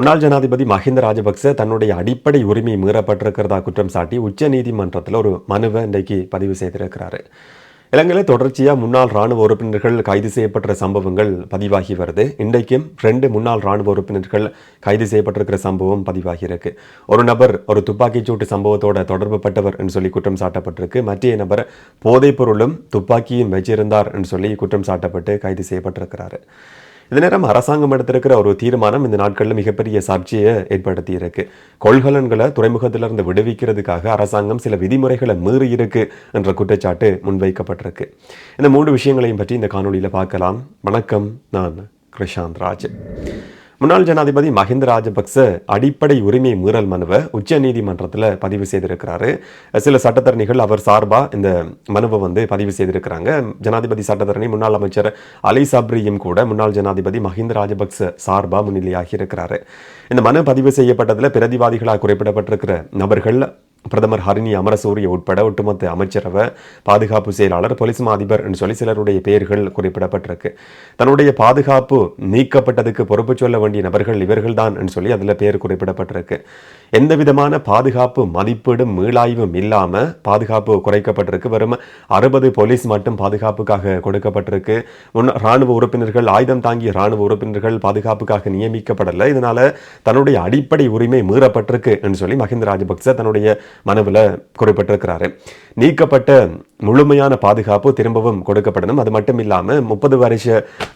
முன்னாள் ஜனாதிபதி மஹிந்த ராஜபக்ச தன்னுடைய அடிப்படை உரிமை மீறப்பட்டிருக்கிறதா குற்றம் சாட்டி உச்ச நீதிமன்றத்தில் ஒரு மனுவை இன்றைக்கு பதிவு செய்திருக்கிறாரு. இலங்கையில் தொடர்ச்சியாக முன்னாள் ராணுவ உறுப்பினர்கள் கைது செய்யப்பட்ட சம்பவங்கள் பதிவாகி வருது. இன்றைக்கும் ரெண்டு முன்னாள் ராணுவ உறுப்பினர்கள் கைது செய்யப்பட்டிருக்கிற சம்பவம் பதிவாகி இருக்கு. ஒரு நபர் ஒரு துப்பாக்கிச்சூட்டு சம்பவத்தோட தொடர்புப்பட்டவர் என்று சொல்லி குற்றம் சாட்டப்பட்டிருக்கு. மற்ற நபர் போதைப் பொருளும் துப்பாக்கியும் வச்சிருந்தார் என்று சொல்லி குற்றம் சாட்டப்பட்டு கைது செய்யப்பட்டிருக்கிறாரு. இந்த நேரம் அரசாங்கம் எடுத்திருக்கிற ஒரு தீர்மானம் இந்த நாட்களில் மிகப்பெரிய சர்ச்சையை ஏற்படுத்தி இருக்கு கொள்கலன்களை துறைமுகத்திலிருந்து விடுவிக்கிறதுக்காக அரசாங்கம் சில விதிமுறைகளை மீறி இருக்கு என்ற குற்றச்சாட்டு முன்வைக்கப்பட்டிருக்கு. இந்த மூன்று விஷயங்களையும் பற்றி இந்த காணொலியில் பார்க்கலாம். வணக்கம் நான் கிருஷாந்த் ராஜ். முன்னாள் ஜனாதிபதி மஹிந்த ராஜபக்ச அடிப்படை உரிமை மீறல் மனுவை உச்ச நீதிமன்றத்தில் பதிவு செய்திருக்கிறாரு. சில சட்டத்தரணிகள் அவர் சார்பா இந்த மனுவை வந்து பதிவு செய்திருக்கிறாங்க. ஜனாதிபதி சட்டத்தரணி முன்னாள் அமைச்சர் அலி சப்ரியும் கூட முன்னாள் ஜனாதிபதி மஹிந்த ராஜபக்ச சார்பா முன்னிலையாகி இருக்கிறாரு. இந்த மனு பதிவு செய்யப்பட்டதில் பிரதிவாதிகளாக குறிப்பிடப்பட்டிருக்கிற நபர்கள் பிரதமர் ஹரிணி அமரசூரிய உட்பட ஒட்டுமொத்த அமைச்சரவை பாதுகாப்பு செயலாளர் போலீஸ் அதிபர் என்று சொல்லி சிலருடைய பெயர்கள் குறிப்பிடப்பட்டிருக்கு. தன்னுடைய பாதுகாப்பு நீக்கப்பட்டதுக்கு பொறுப்பு சொல்ல வேண்டிய நபர்கள் இவர்கள் தான் என்று சொல்லி அதில் பெயர் குறிப்பிடப்பட்டிருக்கு. எந்த விதமான பாதுகாப்பு மதிப்பீடும் மீளாய்வும் இல்லாமல் பாதுகாப்பு குறைக்கப்பட்டிருக்கு. வெறும் அறுபது போலீஸ் மட்டும் பாதுகாப்புக்காக கொடுக்கப்பட்டிருக்கு. முன் ராணுவ உறுப்பினர்கள் ஆயுதம் தாங்கிய ராணுவ உறுப்பினர்கள் பாதுகாப்புக்காக நியமிக்கப்படலை. இதனால தன்னுடைய அடிப்படை உரிமை மீறப்பட்டிருக்கு என்று சொல்லி மஹிந்த ராஜபக்ச தன்னுடைய மனுவில் குறிப்பிட்டிருக்கிறாரு. நீக்கப்பட்ட முழுமையான பாதுகாப்பு திரும்பவும் கொடுக்கப்படணும். அது மட்டும் இல்லாமல் முப்பது வருஷ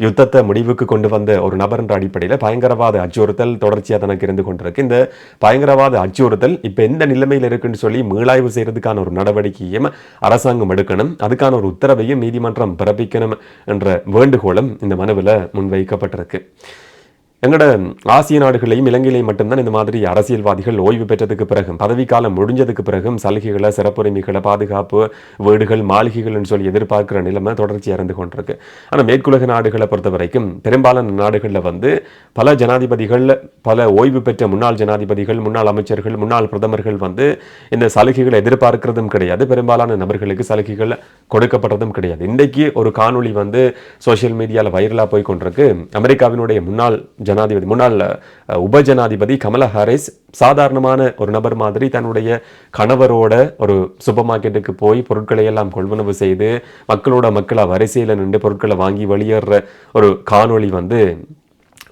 யுத்தத்தை முடிவுக்கு கொண்டு வந்த ஒரு நபர் என்ற அடிப்படையில் பயங்கரவாத அச்சுறுத்தல் தொடர்ச்சியாக தனக்கு இருந்து கொண்டிருக்கு. இந்த பயங்கரவாத அச்சுறுத்தல் இப்போ எந்த நிலைமையில் இருக்குன்னு சொல்லி மீளாய்வு செய்யறதுக்கான ஒரு நடவடிக்கையும் அரசாங்கம் எடுக்கணும். அதுக்கான ஒரு உத்தரவையும் நீதிமன்றம் பிறப்பிக்கணும் என்ற வேண்டுகோளும் இந்த மனுவில் முன்வைக்கப்பட்டிருக்கு. எங்களோட ஆசிய நாடுகளையும் இலங்கையிலையும் மட்டும்தான் இந்த மாதிரி அரசியல்வாதிகள் ஓய்வு பெற்றதுக்கு பிறகும் பதவிக்காலம் முடிஞ்சதுக்கு பிறகும் சலுகைகளை சிறப்புரிமைகளை பாதுகாப்பு வீடுகள் மாளிகைகள்னு சொல்லி எதிர்பார்க்கிற நிலைமை தொடர்ச்சியாக இருந்து கொண்டிருக்கு. ஆனால் மேற்குலக நாடுகளை பொறுத்த வரைக்கும் பெரும்பாலான நாடுகளில் வந்து பல ஜனாதிபதிகள் பல ஓய்வு பெற்ற முன்னாள் ஜனாதிபதிகள் முன்னாள் அமைச்சர்கள் முன்னாள் பிரதமர்கள் வந்து இந்த சலுகைகளை எதிர்பார்க்கிறதும் கிடையாது. பெரும்பாலான நபர்களுக்கு சலுகைகள் கொடுக்கப்படுறதும் கிடையாது. இன்றைக்கு ஒரு காணொளி வந்து சோஷியல் மீடியாவில் வைரலாக போய் கொண்டிருக்கு. அமெரிக்காவினுடைய முன்னாள் ஜனாதிபதி முன்னாள் உப ஜனாதிபதி கமலா ஹாரிஸ் சாதாரணமான ஒரு நபர் மாதிரி தன்னுடைய கணவரோட ஒரு சூப்பர் மார்க்கெட்டுக்கு போய் பொருட்களை எல்லாம் கொள்வனவு செய்து மக்களோட மக்களாக வரிசையில் நின்று பொருட்களை வாங்கி வெளியேற ஒரு காணொளி வந்து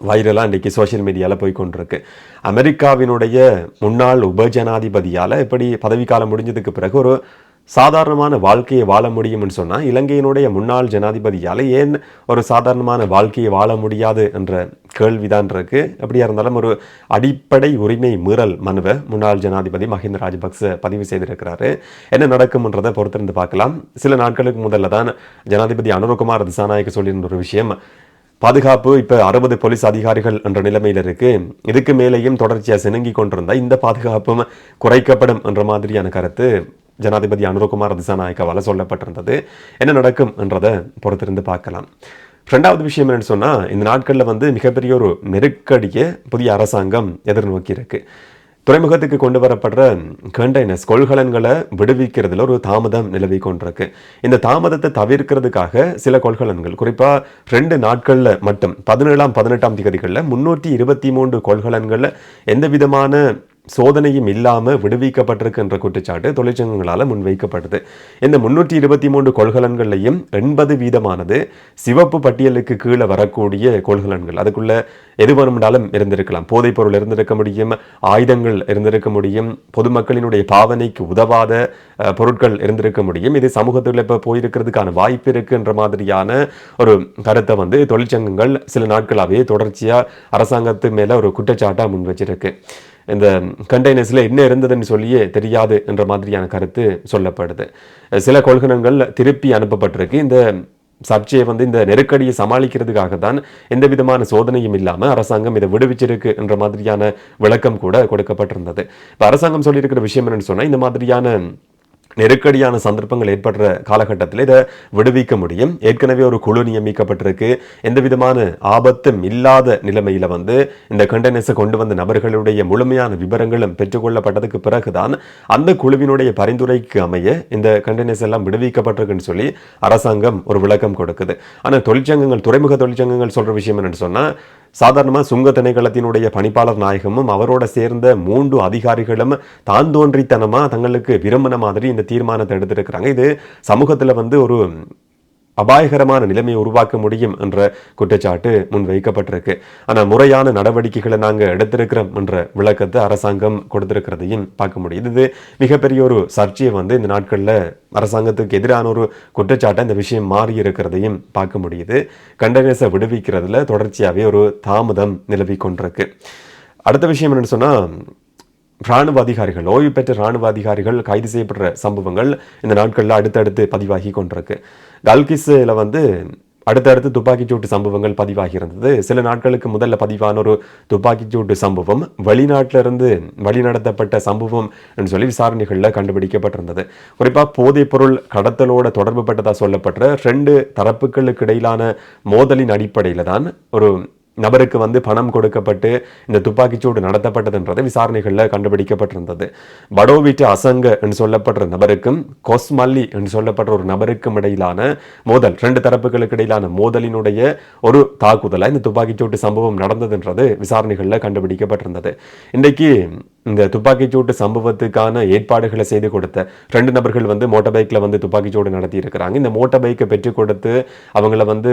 வைரலாக இன்றைக்கி சோஷியல் மீடியாவில் போய் கொண்டிருக்கு. அமெரிக்காவினுடைய முன்னாள் உபஜனாதிபதியால் இப்படி பதவிக்காலம் முடிஞ்சதுக்கு பிறகு ஒரு சாதாரணமான வாழ்க்கையை வாழ முடியும்னு சொன்னால் இலங்கையினுடைய முன்னாள் ஜனாதிபதியால் ஏன் ஒரு சாதாரணமான வாழ்க்கையை வாழ முடியாது என்ற கேள்விதான் இருக்குது எப்படியா இருந்தாலும் ஒரு அடிப்படை உரிமை மீறல் மனுவை முன்னாள் ஜனாதிபதி மஹிந்த ராஜபக்ச பதிவு செய்திருக்கிறாரு. என்ன நடக்கும்ன்றதை பொறுத்திருந்து பார்க்கலாம். சில நாட்களுக்கு முதல்ல தான் ஜனாதிபதி அனுரகுமார் திசாநாயக்க சொல்லியிருந்த ஒரு விஷயம் பாதுகாப்பு இப்போ அறுபது போலீஸ் அதிகாரிகள் என்ற நிலைமையில் இருக்கு. இதுக்கு மேலேயும் தொடர்ச்சியாக சினுங்கி கொண்டிருந்தால் இந்த பாதுகாப்பும் குறைக்கப்படும் என்ற மாதிரியான கருத்து. ஜனாதிபதி அனுரகுமார் திசாநாயக்கவால சொல்லப்பட்டிருந்தது. என்ன நடக்கும் என்றதை பொறுத்திருந்து பார்க்கலாம். ரெண்டாவது விஷயம் என்னன்னு சொன்னால் இந்த நாட்களில் வந்து மிகப்பெரிய ஒரு நெருக்கடியை புதிய அரசாங்கம் எதிர்நோக்கி இருக்கு. துறைமுகத்துக்கு கொண்டு வரப்படுற கண்டெய்னர்ஸ் கொள்கலன்களை விடுவிக்கிறதுல ஒரு தாமதம் நிலவி கொண்டிருக்கு. இந்த தாமதத்தை தவிர்க்கிறதுக்காக சில கொள்கலன்கள் குறிப்பாக ரெண்டு நாட்களில் மட்டும் பதினேழாம் பதினெட்டாம் திகதிகளில் முன்னூற்றி இருபத்தி மூன்று கொள்கலன்களில் எந்த விதமான சோதனையும் இல்லாமல் விடுவிக்கப்பட்டிருக்கு என்ற குற்றச்சாட்டு தொழிற்சங்கங்களால் முன்வைக்கப்படுது இந்த முன்னூற்றி இருபத்தி மூன்று கொள்கலன்கள்லையும் எண்பது வீதமானது சிவப்பு பட்டியலுக்கு கீழே வரக்கூடிய கொள்கலன்கள். அதுக்குள்ள எது வேணும்னாலும் இருந்திருக்கலாம். போதைப் பொருள் இருந்திருக்க முடியும் ஆயுதங்கள் இருந்திருக்க முடியும் பொதுமக்களினுடைய பாவனைக்கு உதவாத பொருட்கள் இருந்திருக்க முடியும். இது சமூகத்தில் இப்போ போயிருக்கிறதுக்கான வாய்ப்பு இருக்குன்ற மாதிரியான ஒரு கருத்தை வந்து தொழிற்சங்கங்கள் சில நாட்களாகவே தொடர்ச்சியாக அரசாங்கத்து மேலே ஒரு குற்றச்சாட்டாக முன் வச்சிருக்கு இந்த கண்டெய்னர்ஸில் என்ன இருந்ததுன்னு சொல்லியே தெரியாது என்ற மாதிரியான கருத்து சொல்லப்படுது. சில கொள்கலன்கள் திருப்பி அனுப்பப்பட்டிருக்கு. இந்த சர்ச்சையை வந்து இந்த நெருக்கடியை சமாளிக்கிறதுக்காக தான் எந்த விதமான சோதனையும் இல்லாமல் அரசாங்கம் இதை விடுவிச்சிருக்கு என்ற மாதிரியான விளக்கம் கூட கொடுக்கப்பட்டிருந்தது. இப்போ அரசாங்கம் சொல்லியிருக்கிற விஷயம் என்னன்னு சொன்னால் இந்த மாதிரியான நெருக்கடியான சந்தர்ப்பங்கள் ஏற்படுற காலகட்டத்தில் இதை விடுவிக்க முடியும். ஏற்கனவே ஒரு குழு நியமிக்கப்பட்டிருக்கு. எந்த விதமான ஆபத்தும் இல்லாத நிலைமையில வந்து இந்த கண்டனஸை கொண்டு வந்த நபர்களுடைய முழுமையான விவரங்களும் பெற்றுக்கொள்ளப்பட்டதுக்கு பிறகுதான் அந்த குழுவினுடைய பரிந்துரைக்கு அமைய இந்த கண்டனஸ் எல்லாம் விடுவிக்கப்பட்டிருக்குன்னு சொல்லி அரசாங்கம் ஒரு விளக்கம் கொடுக்குது. ஆனால் தொழிற்சங்கங்கள் துறைமுக தொழிற்சங்கங்கள் சொல்ற விஷயம் என்னன்னு சொன்னா சாதாரணமாக சுங்க திணைக்களத்தினுடைய பணிப்பாளர் நாயகமும் அவரோட சேர்ந்த மூன்று அதிகாரிகளும் தான் தோன்றித்தனமாக தங்களுக்கு விரும்பின மாதிரி இந்த தீர்மானத்தை எடுத்திருக்கிறாங்க. இது சமூகத்தில் வந்து ஒரு அபாயகரமான நிலைமையை உருவாக்க முடியும் என்ற குற்றச்சாட்டு முன்வைக்கப்பட்டிருக்கு. ஆனால் முறையான நடவடிக்கைகளை நாங்கள் எடுத்திருக்கிறோம் என்ற விளக்கத்தை அரசாங்கம் கொடுத்திருக்கிறதையும் பார்க்க முடியுது. இது மிகப்பெரிய ஒரு சர்ச்சையை வந்து இந்த நாட்களில் அரசாங்கத்துக்கு எதிரான ஒரு குற்றச்சாட்டை இந்த விஷயம் மாறி இருக்கிறதையும் பார்க்க முடியுது. கண்டனேசை விடுவிக்கிறதுல தொடர்ச்சியாகவே ஒரு தாமதம் நிலவி கொண்டிருக்கு. அடுத்த விஷயம் என்னன்னு சொன்னால் ராணுவ அதிகாரிகள் ஓய்வு பெற்ற ராணுவ அதிகாரிகள் கைது செய்யப்படுற சம்பவங்கள் இந்த நாட்களில் அடுத்தடுத்து பதிவாகி கொண்டிருக்கு. கல்கிஸில் வந்து அடுத்தடுத்து துப்பாக்கிச்சூட்டு சம்பவங்கள் பதிவாகி இருந்தது. சில நாட்களுக்கு முதல்ல பதிவான ஒரு துப்பாக்கிச்சூட்டு சம்பவம் வெளிநாட்டிலிருந்து வழிநடத்தப்பட்ட சம்பவம் என்று சொல்லி விசாரணைகளில் கண்டுபிடிக்கப்பட்டிருந்தது. குறிப்பாக போதைப் பொருள் கடத்தலோட தொடர்பு பட்டதாக சொல்லப்பட்ட ரெண்டு தரப்புகளுக்கு இடையிலான மோதலின் அடிப்படையில் தான் ஒரு நபருக்கு வந்து பணம் கொடுக்கப்பட்டு இந்த துப்பாக்கிச்சூடு நடத்தப்பட்டதுன்றது விசாரணைகளில் கண்டுபிடிக்கப்பட்டிருந்தது. படோவிட்டு அசங்க என்று சொல்லப்படுற நபருக்கும் கொஸ்மல்லி என்று சொல்லப்படுற ஒரு நபருக்கும் இடையிலான மோதல் ரெண்டு தரப்புகளுக்கு இடையிலான மோதலினுடைய ஒரு தாக்குதலாக இந்த துப்பாக்கிச்சூட்டு சம்பவம் நடந்ததுன்றது விசாரணைகளில் கண்டுபிடிக்கப்பட்டிருந்தது. இன்றைக்கு இந்த துப்பாக்கிச்சூட்டு சம்பவத்துக்கான ஏற்பாடுகளை செய்து கொடுத்த ரெண்டு நபர்கள் வந்து மோட்டார் பைக்கில் வந்து துப்பாக்கிச்சூடு நடத்தி இருக்கிறாங்க இந்த மோட்டார் பைக்கை பெற்றுக் கொடுத்து அவங்கள வந்து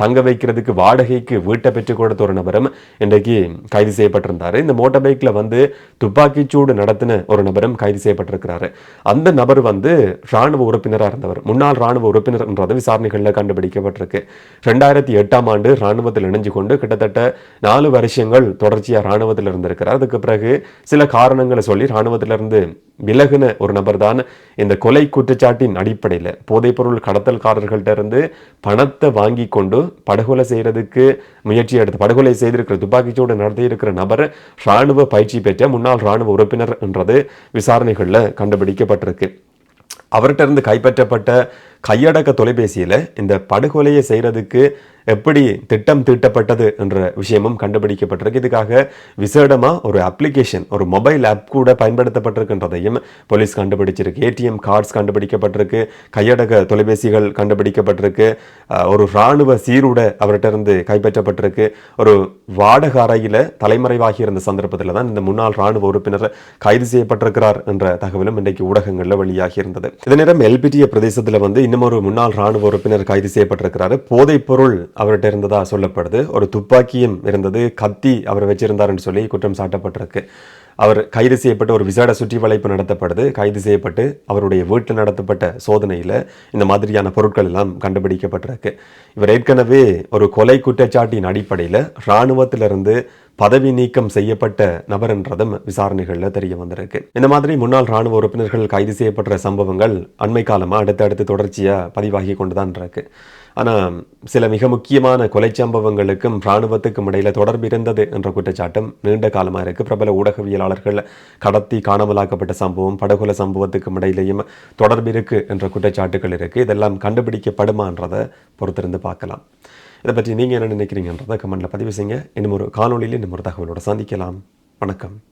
தங்க வைக்கிறதுக்கு வாடகைக்கு வீட்டை பெற்றுக் கொடுத்த ஒரு நபரும் இன்றைக்கு கைது செய்யப்பட்டிருந்தாரு. இந்த மோட்டார் பைக்கில் வந்து துப்பாக்கிச்சூடு நடத்தின ஒரு நபரும் கைது செய்யப்பட்டிருக்கிறாரு. அந்த நபர் வந்து ராணுவ உறுப்பினராக இருந்தவர். முன்னாள் ராணுவ உறுப்பினர் என்றது விசாரணைகளில் கண்டுபிடிக்கப்பட்டிருக்கு. ரெண்டாயிரத்தி எட்டாம் ஆண்டு ராணுவத்தில் இணைஞ்சு கொண்டு கிட்டத்தட்ட நாலு வருஷங்கள் தொடர்ச்சியாக ராணுவத்தில் இருந்திருக்கிறார். அதுக்கு பிறகு சில காரணங்களை சொல்லி இராணுவத்திலிருந்து விலகின ஒரு நபர் தான் இந்த கொலை குற்றச்சாட்டின் அடிப்படையில் போதைப்பொருள் கடத்தல்காரர்கள்ட்ட இருந்து பணத்தை வாங்கி கொண்டு படுகொலை செய்யறதுக்கு முயற்சி எடுத்து படுகொலை செய்திருக்கிற துப்பாக்கிச்சூடு நடத்தியிருக்கிற நபர் ராணுவ பயிற்சி பெற்ற முன்னாள் ராணுவ உறுப்பினர் என்றது விசாரணைகளில் கண்டுபிடிக்கப்பட்டிருக்கு. அவர்கிட்ட இருந்து கைப்பற்றப்பட்ட கையடக்க தொலைபேசியில் இந்த படுகொலையை செய்கிறதுக்கு எப்படி திட்டம் தீட்டப்பட்டது என்ற விஷயமும் கண்டுபிடிக்கப்பட்டிருக்கு. இதுக்காக விசேடமாக ஒரு அப்ளிகேஷன் ஒரு மொபைல் ஆப் கூட பயன்படுத்தப்பட்டிருக்கின்றதையும் போலீஸ் கண்டுபிடிச்சிருக்கு. ஏடிஎம் கார்ட்ஸ் கண்டுபிடிக்கப்பட்டிருக்கு கையடக்க தொலைபேசிகள் கண்டுபிடிக்கப்பட்டிருக்கு ஒரு இராணுவ சீருடை அவர்கிட்ட இருந்து கைப்பற்றப்பட்டிருக்கு. ஒரு வாடக அறையில் தலைமறைவாகி இருந்த சந்தர்ப்பத்தில் தான் இந்த முன்னாள் இராணுவ உறுப்பினர் கைது செய்யப்பட்டிருக்கிறார் என்ற தகவலும் இன்றைக்கு ஊடகங்களில் வெளியாகி இருந்தது. இதே நேரம் பிரதேசத்தில் வந்து இன்னும் ஒரு முன்னாள் ராணுவ உறுப்பினர் கைது செய்யப்பட்டிருக்கிறாரு. போதைப் பொருள் அவர்கிட்ட இருந்ததா சொல்லப்படுது. ஒரு துப்பாக்கியும் இருந்தது. கத்தி அவர் வச்சிருந்தாருன்னு சொல்லி குற்றம் சாட்டப்பட்டிருக்கு. அவர் கைது செய்யப்பட்டு ஒரு விசேட சுற்றி வளைப்பு நடத்தப்படுது. கைது செய்யப்பட்டு அவருடைய வீட்டில் நடத்தப்பட்ட சோதனையில் இந்த மாதிரியான பொருட்கள் எல்லாம் கண்டுபிடிக்கப்பட்டிருக்கு. இவர் ஏற்கனவே ஒரு கொலை குற்றச்சாட்டின் அடிப்படையில் இராணுவத்திலிருந்து பதவி நீக்கம் செய்யப்பட்ட நபர் என்றதும் விசாரணைகளில் தெரிய வந்திருக்கு. இந்த மாதிரி முன்னாள் ராணுவ உறுப்பினர்கள் கைது செய்யப்பட்ட சம்பவங்கள் அண்மை காலமாக அடுத்தடுத்து தொடர்ச்சியாக பதிவாகி கொண்டு தான் இருக்கு. ஆனால் சில மிக முக்கியமான கொலை சம்பவங்களுக்கும் இராணுவத்துக்கும் இடையில் தொடர்பு இருந்தது என்ற குற்றச்சாட்டும் நீண்ட காலமாக இருக்கு. பிரபல ஊடகவியலாளர்கள் கடத்தி காணாமலாக்கப்பட்ட சம்பவம் படுகொலை சம்பவத்துக்கும் இடையிலையும் தொடர்பு இருக்கு என்ற குற்றச்சாட்டுகள் இருக்கு. இதெல்லாம் கண்டுபிடிக்கப்படுமான்றதை பொறுத்திருந்து பார்க்கலாம். இதை பற்றி நீங்கள் என்ன நினைக்கிறீங்கன்றதை கமெண்ட்டில் பதிவு செய்யுங்க. இன்னும் ஒரு காணொலியில் இன்னும் ஒரு தகவலோட சந்திக்கலாம். வணக்கம்.